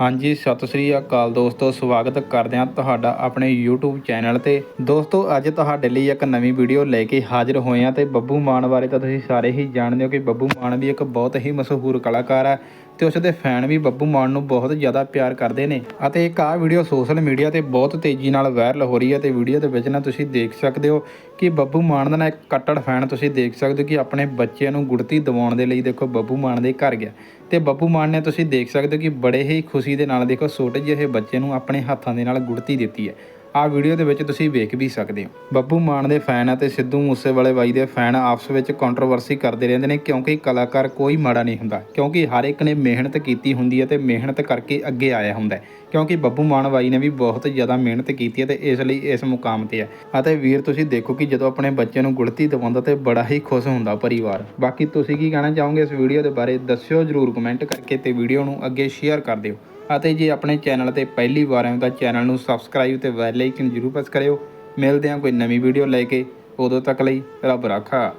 ਹਾਂਜੀ, ਸਤਿ ਸ੍ਰੀ ਅਕਾਲ ਦੋਸਤੋ, ਸਵਾਗਤ ਕਰਦੇ ਹਾਂ ਤੁਹਾਡਾ ਆਪਣੇ YouTube ਚੈਨਲ ਤੇ। ਦੋਸਤੋ, ਅੱਜ ਤੁਹਾਡੇ ਲਈ ਇੱਕ ਨਵੀਂ ਵੀਡੀਓ ਲੈ ਕੇ ਹਾਜ਼ਰ ਹੋਏ ਹਾਂ ਤੇ ਬੱਬੂ ਮਾਨ ਬਾਰੇ ਤਾਂ ਤੁਸੀਂ ਸਾਰੇ ਹੀ ਜਾਣਦੇ ਹੋ ਕਿ ਬੱਬੂ ਮਾਨ ਵੀ ਇੱਕ ਬਹੁਤ ਹੀ ਮਸ਼ਹੂਰ ਕਲਾਕਾਰ ਹੈ। ਤੇ ਉਸ ਦੇ ਫੈਨ ਵੀ ਬੱਬੂ ਮਾਨ ਨੂੰ ਬਹੁਤ ਜ਼ਿਆਦਾ ਪਿਆਰ ਕਰਦੇ ਨੇ ਅਤੇ ਇੱਕ ਆਹ ਵੀਡੀਓ ਸੋਸ਼ਲ ਮੀਡੀਆ ਤੇ ਬਹੁਤ ਤੇਜ਼ੀ ਨਾਲ ਵਾਇਰਲ ਹੋ ਰਹੀ ਹੈ ਤੇ ਵੀਡੀਓ ਦੇ ਵਿੱਚ ਨਾ ਤੁਸੀਂ ਦੇਖ ਸਕਦੇ ਹੋ ਕਿ ਬੱਬੂ ਮਾਨ ਦਾ ਨਾ ਇੱਕ ਕੱਟੜ ਫੈਨ ਤੁਸੀਂ ਦੇਖ ਸਕਦੇ ਹੋ ਕਿ ਆਪਣੇ ਬੱਚਿਆਂ ਨੂੰ ਗੁੜਤੀ ਦਿਵਾਉਣ ਦੇ ਲਈ ਦੇਖੋ ਬੱਬੂ ਮਾਨ ਦੇ ਘਰ ਗਿਆ। ਤੇ ਬੱਬੂ ਮਾਨ ਨੇ ਤੁਸੀਂ ਦੇਖ ਸਕਦੇ ਹੋ ਕਿ ਬੜੇ ਹੀ ਖੁਸ਼ੀ ਦੇ ਨਾਲ ਦੇਖੋ ਛੋਟੇ ਜਿਹੇ ਬੱਚੇ ਨੂੰ ਆਪਣੇ ਹੱਥਾਂ ਦੇ ਨਾਲ ਗੁੜਤੀ ਦਿੱਤੀ ਹੈ। ਆਹ ਵੀਡੀਓ ਦੇ ਵਿੱਚ ਤੁਸੀਂ ਵੇਖ ਵੀ ਸਕਦੇ ਹੋ। ਬੱਬੂ ਮਾਨ ਦੇ ਫੈਨ ਅਤੇ ਸਿੱਧੂ ਮੂਸੇਵਾਲੇ ਬਾਈ ਦੇ ਫੈਨ ਆਪਸ ਵਿੱਚ ਕੰਟਰੋਵਰਸੀ ਕਰਦੇ ਰਹਿੰਦੇ ਨੇ ਕਿਉਂਕਿ ਕਲਾਕਾਰ ਕੋਈ ਮਾੜਾ ਨਹੀਂ ਹੁੰਦਾ। ਕਿਉਂਕਿ ਹਰ ਇੱਕ ਨੇ ਮਿਹਨਤ ਕੀਤੀ ਹੁੰਦੀ ਹੈ ਤੇ ਮਿਹਨਤ ਕਰਕੇ ਅੱਗੇ ਆਇਆ ਹੁੰਦਾ ਕਿਉਂਕਿ ਬੱਬੂ ਮਾਨ ਬਾਈ ਨੇ ਵੀ ਬਹੁਤ ਜ਼ਿਆਦਾ ਮਿਹਨਤ ਕੀਤੀ ਹੈ ਤੇ ਇਸ ਲਈ ਇਸ ਮੁਕਾਮ ਤੇ ਹੈ। ਅਤੇ ਵੀਰ, ਤੁਸੀਂ ਦੇਖੋ ਕਿ ਜਦੋਂ ਆਪਣੇ ਬੱਚੇ ਨੂੰ ਗੁੜਤੀ ਦਿਵਾਉਂਦਾ ਤੇ ਬੜਾ ਹੀ ਖੁਸ਼ ਹੁੰਦਾ ਪਰਿਵਾਰ। ਬਾਕੀ ਤੁਸੀਂ ਕੀ ਕਹਿਣਾ ਚਾਹੋਗੇ ਇਸ ਵੀਡੀਓ ਦੇ ਬਾਰੇ, ਦੱਸਿਓ ਜਰੂਰ ਕਮੈਂਟ ਕਰਕੇ ਤੇ ਵੀਡੀਓ ਨੂੰ ਅੱਗੇ ਸ਼ੇਅਰ ਕਰ ਦਿਓ। ਅਤੇ ਜੇ ਆਪਣੇ ਚੈਨਲ ਤੇ ਪਹਿਲੀ ਵਾਰ ਆਏ ਹੋ ਤਾਂ ਚੈਨਲ ਨੂੰ ਸਬਸਕ੍ਰਾਈਬ ਤੇ ਬੈਲ ਆਈਕਨ ਜਰੂਰ ਪ੍ਰੈਸ ਕਰਿਓ। ਮਿਲਦੇ ਹਾਂ ਕੋਈ ਨਵੀਂ ਵੀਡੀਓ ਲੈ ਕੇ। ਉਦੋਂ ਤੱਕ ਲਈ ਰੱਬ ਰਾਖਾ।